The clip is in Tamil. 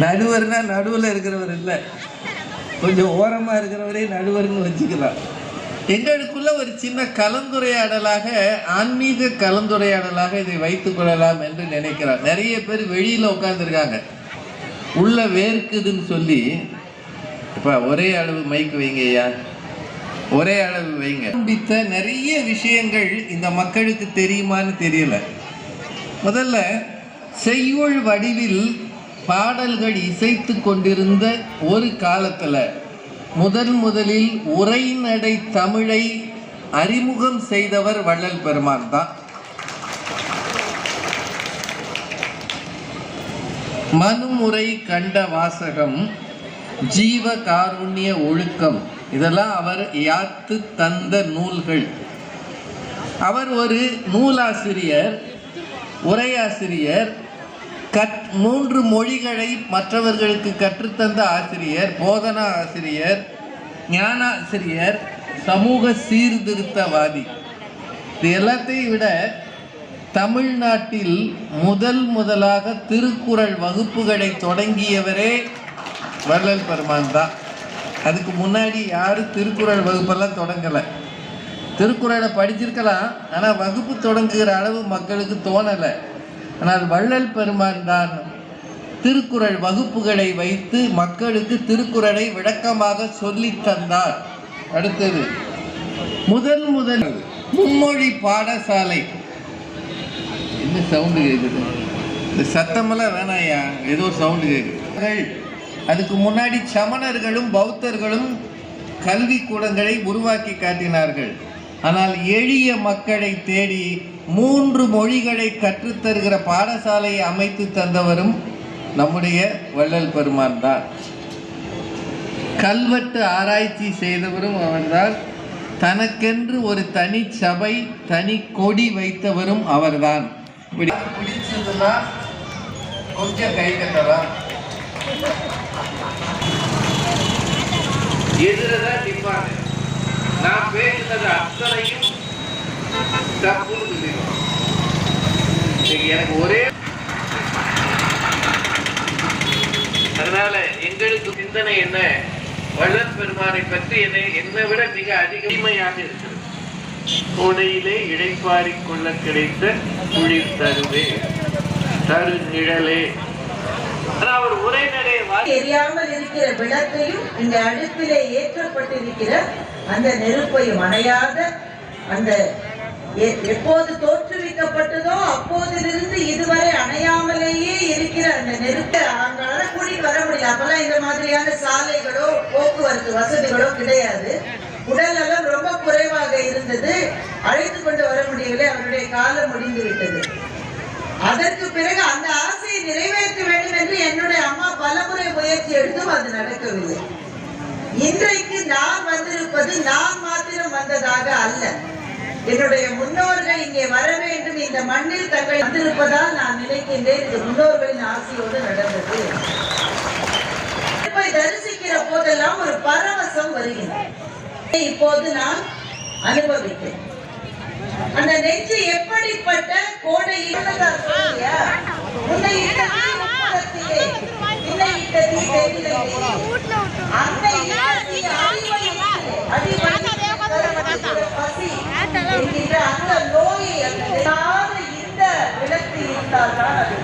நடுவர்னா நடுவில் இருக்கிறவர் இல்லை. கொஞ்சம் ஓரமாக இருக்கிறவரே நடுவர்னு வச்சுக்கலாம். எங்களுக்குள்ள ஒரு சின்ன கலந்துரையாடலாக ஆன்மீக கலந்துரையாடலாக இதை வைத்துக் கொள்ளலாம் என்று நினைக்கிறார். நிறைய பேர் வெளியில் உட்காந்துருக்காங்க உள்ள வேர்க்குதுன்னு சொல்லி இப்போ ஒரே அளவு மைக் வைங்க ஐயா. ஒரே அளவு வைங்க. ஆரம்பித்த நிறைய விஷயங்கள் இந்த மக்களுக்கு தெரியுமான்னு தெரியல. முதல்ல செய்யுள் வடிவில் பாடல்கள் இசைத்து கொண்டிருந்த ஒரு காலத்தில் முதன் முதலில் உரைநடை தமிழை அறிமுகம் செய்தவர் வள்ளல் பெருமான் தான். மனுமுறை கண்ட வாசகம் ஜீவ காருண்ய ஒழுக்கம் இதெல்லாம் அவர் யாத்து தந்த நூல்கள். அவர் ஒரு நூலாசிரியர் உரையாசிரியர் கற் மூன்று மொழிகளை மற்றவர்களுக்கு கற்றுத்தந்த ஆசிரியர் போதனா ஆசிரியர் ஞானாசிரியர் சமூக சீர்திருத்தவாதி. இது எல்லாத்தையும் விட தமிழ்நாட்டில் முதல் முதலாக திருக்குறள் வகுப்புகளை தொடங்கியவரே வள்ளல் பெருமான் தான். அதுக்கு முன்னாடி யாரும் திருக்குறள் வகுப்பெல்லாம் தொடங்கலை. திருக்குறளை படிச்சிருக்கலாம் ஆனால் வகுப்பு தொடங்குகிற அளவு மக்களுக்கு தோணலை. ஆனால் வள்ளல் பெருமான் தான் திருக்குறள் வகுப்புகளை வைத்து மக்களுக்கு திருக்குறளை விளக்கமாக சொல்லி தந்தார். அடுத்தது முதல் முதல் மும்மொழி பாடசாலை. என்ன சவுண்டு கேட்குது இந்த சத்தமெல்லாம் வேணாயா? ஏதோ சவுண்டு கேட்குது அதுக்கு முன்னாடி சமணர்களும் பௌத்தர்களும் கல்வி கூடங்களை உருவாக்கி காட்டினார்கள். ஆனால் எளிய மக்களை தேடி மூன்று மொழிகளை கற்றுத்தருகிற பாடசாலையை அமைத்து தந்தவரும் நம்முடைய வள்ளல் பெருமான் தான். கல்வெட்டு ஆராய்ச்சி செய்தவரும் அவர்தான். தனக்கென்று ஒரு தனி சபை தனி கொடி வைத்தவரும் அவர்தான். பிடிச்சதுன்னா கொஞ்சம் கை கட்டலாம். எதிரதான் நிற்பாங்க நான் பேசினது அத்தனையும் தப்புன்னு சொல்லிடுவோம் எனக்கு ஒரே அதனால எங்களுக்கு சிந்தனை என்ன? வள்ளல் பெருமானை பற்றி என்னை என்னை விட மிக அதிகமையாக இருக்கிறது. கோடையிலே இடைப்பாரி கொள்ள கிடைத்த குளிர் தருவே தரு நிழலே அவர் உரைநடை எரியாமல் இருக்கிற விளக்கையும் இந்த அடுப்பிலே ஏற்றப்பட்டிருக்கிற அந்த நெருப்பையும் அணையாத அந்த எப்போது தோற்றுவிக்கப்பட்டதோ அப்போதிலிருந்து இதுவரை அணையாமலேயே இருக்கிற அந்த நெருப்பை அவங்களால கூடி வர முடியல. அப்பெல்லாம் இந்த மாதிரியான சாலைகளோ போக்குவரத்து வசதிகளோ கிடையாது. உடல் நலம் ரொம்ப குறைவாக இருந்தது. அழைத்து கொண்டு வர முடியவில்லை. அவருடைய காலம் முடிந்து விட்டது. அதற்கு பிறகு அந்த ஆசையை நிறைவேற்ற வேண்டும் என்று என்னுடைய அம்மா பலமுறை முயற்சி எடுத்தும் அது நடக்கவில்லை. இன்றைக்கு நான் வந்திருப்பது நான் மாத்திரம் வந்ததாக அல்ல. என்னுடைய முன்னோர்கள் இங்கே வர வேண்டும். இந்த மண்ணில் தங்கள் வந்திருப்பதால் நான் நினைக்கின்றேன். இது முன்னோர்களின் ஆசையோடு நடந்தது. தரிசிக்கிற போதெல்லாம் ஒரு பரவசம் வருகிறது. இப்போது நான் அனுபவிக்கிறேன். அந்த நெஞ்சு எப்படிப்பட்ட கோடையில் அந்த நோயை அந்த விளக்கு இருந்தால்தான் அது